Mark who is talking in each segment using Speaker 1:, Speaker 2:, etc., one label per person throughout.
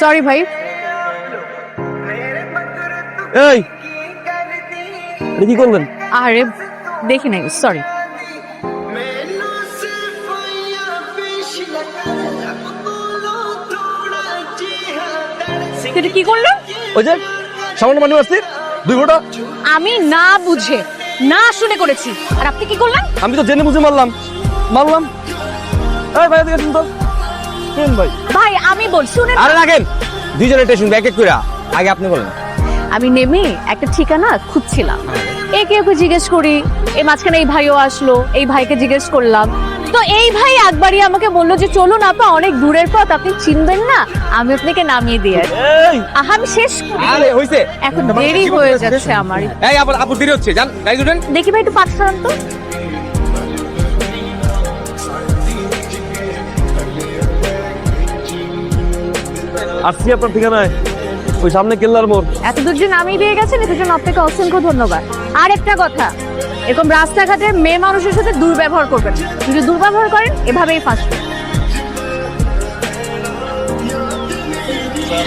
Speaker 1: Sorry ভাই
Speaker 2: এই কি করলেন
Speaker 1: আরে দেখি নাই সরি এটা কি করল
Speaker 2: ওই যে সামান্য মানি আসছি দুই ঘণ্টা।
Speaker 1: আমি না বুঝে না শুনে করেছি। আর আপনি কি করলেন?
Speaker 2: আমি তো জেনে বুঝে মারলাম। মারলাম। এই ভাই এদিকে তো। কেন ভাই।
Speaker 1: ভাই আমি বল শুনেন।
Speaker 2: আরে রাখেন দুইজনে টেনশন এক এক করে আগে আপনি বলেন।
Speaker 1: আমি নেমে একটা ঠিকানা খুঁজছিলাম। একে ওকে জিজ্ঞেস করি এই মাঝখানে এই ভাইও আসলো এই ভাইকে জিজ্ঞেস করলাম। তো এই ভাই একবারই আমাকে বলল যে চলুন আপা অনেক দূরের পথ আপনি চিনবেন না? আমি আপনাকে নামিয়ে দিয়ে।
Speaker 2: এই!
Speaker 1: আমি শেষ করি।
Speaker 2: আরে হইছে।
Speaker 1: এখন দেরি হয়ে যাচ্ছে আমার।
Speaker 2: এই আপু আপু দেরি হচ্ছে জান
Speaker 1: দেখি ভাই একটু পাঠ সরান তো।
Speaker 2: আসছি আপনার ঠিকানায়? ওই সামনে কেল্লার মোড়।
Speaker 1: এত দূর যে নামিয়ে দিয়ে গেছেন এটার জন্য আপনাকে অসংখ্য ধন্যবাদ। আর একটা কথা এরকম রাস্তাঘাটে মেয়ে মানুষের সাথে দুর্ব্যবহার করবেন যদি দুর্ব্যবহার করেন এভাবেই ফাঁসবেন।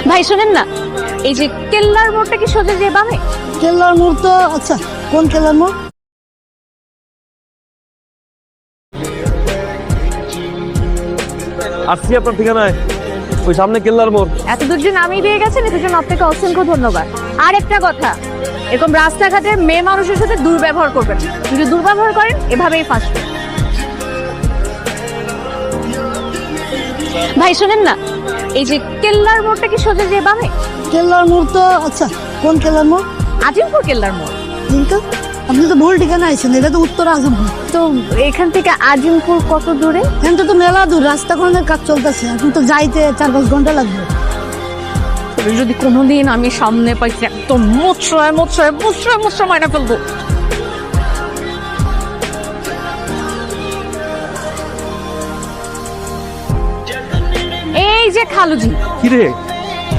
Speaker 1: ভাই শোনেন না এই যে কেল্লার মোড়টা কি সোজা যে বামে?
Speaker 3: কেল্লার মোড় তো আচ্ছা কোন কেল্লার মোড়?
Speaker 2: আসছি আপনার ঠিকানায়? ওই সামনে কেল্লার মোড়।
Speaker 1: এত দূর যে নামিয়ে দিয়ে গেছেন এটার জন্য আপনাকে অসংখ্য ধন্যবাদ। আর একটা কথা এরকম রাস্তাঘাটে মেয়ে মানুষের সাথে দুর্ব্যবহার করবেন যদি দুর্ব্যবহার করেন এভাবেই ফাঁসবেন। ভাই শোনেন না এই যে কেল্লার মোড়টা কি সোজা যে বামে?
Speaker 3: কেল্লার মোড় তো আচ্ছা কোন কেল্লার মোড়?
Speaker 1: আজিমপুর কেল্লার মোড়।
Speaker 3: কিন্তু আপনি তো ভুল ঠিকানা আইছেন এটা তো উত্তর আজমপুর
Speaker 1: তো এখান থেকে আজিমপুর কত দূরে?
Speaker 3: এখান তো মেলা দূর রাস্তা খনের কাজ চলতেছে। এখন তো যাইতে চার পাঁচ ঘণ্টা লাগবে।
Speaker 1: যদি কোনোদিন আমি সামনে পাইছি একদম মুচড়ায় মুচড়ায় মুচড়ায় মুচড়ায় মাইনা ফেলব। এই যে খালুজি।
Speaker 4: কিরে?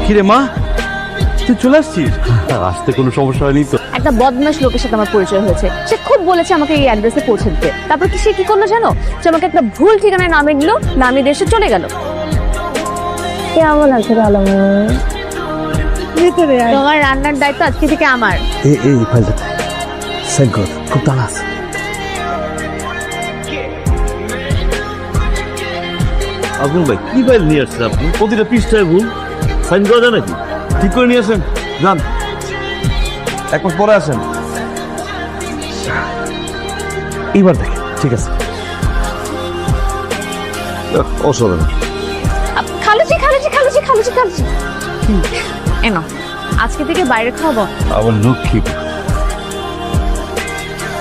Speaker 4: কিরে মা? তুই চলে আসছিস? আসতে কোনো সমস্যা হয়নি তো।
Speaker 1: একটা বদমাশ লোকের সাথে আমার পরিচয় হয়েছে। সে খুব বলেছে আমাকে এই অ্যাড্রেসে পৌঁছে দিতে। তারপর কি সে কি করল জানো? সে আমাকে একটা ভুল ঠিকানায় নামে দিল নামিয়ে সে চলে গেল। কেমন আছে ভালো
Speaker 3: ভিতরে আয়।
Speaker 1: তোমার রান্নার দায়িত্ব আজকে থেকে আমার।
Speaker 4: এই এই ফাইলটা। কর খুব টানা আছে। আগুন ভাই কি ফাইল নিয়ে আসছেন আপনি? প্রতিটা পৃষ্ঠায় ভুল। সাইন করা যায় নাকি? ঠিক করে নিয়েছেন? যান।
Speaker 2: এক মাস পরে আসেন।
Speaker 4: এইবার দেখেন ঠিক আছে।
Speaker 1: আপ- খালুজি খালুজি খালুজি খালুজি খালুজি এনো আজকে থেকে বাইরে খাওয়াবো।
Speaker 4: আমার লক্ষ্মী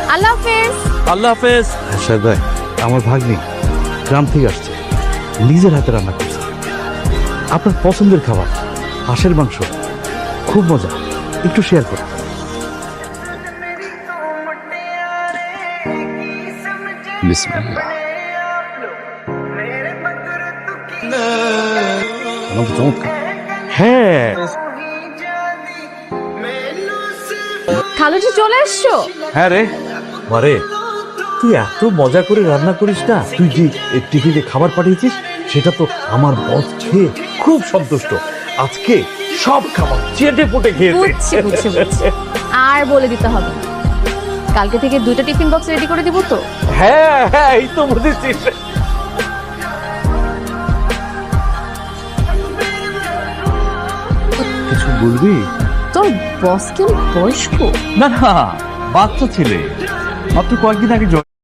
Speaker 1: আল্লাহ হাফেজ।
Speaker 2: আল্লাহ হাফেজ।
Speaker 4: সাহেব ভাই আমার ভাগ্নি গ্রাম থেকে আসছে। নিজের হাতে রান্না করছে। আপনার পছন্দের খাবার। হাঁসের মাংস। খুব মজা। একটু শেয়ার চমৎকার। হ্যাঁ।
Speaker 1: খালুজি চলে এসছো?
Speaker 4: হ্যাঁ রে। তুই এত মজা করে রান্না করিস না। তুই যে খাবার পাঠিয়েছিস সেটা তো আমার বস খেয়ে খুব সন্তুষ্ট। আজকে সব খাবার চেটে পুটে খেয়েছে
Speaker 1: বুঝছি বুঝছি বুঝছি। আর বলে দিতে হবে না। কালকে থেকে দুইটা টিফিন বক্স রেডি করে দিব তো?
Speaker 4: হ্যাঁ হ্যাঁ এই তো বুঝেছিস কিছু বলবি?
Speaker 1: তোর বস কি বয়স্ক?
Speaker 4: না না বাচ্চা ছেলে। মাত্র কয়েকদিন আগে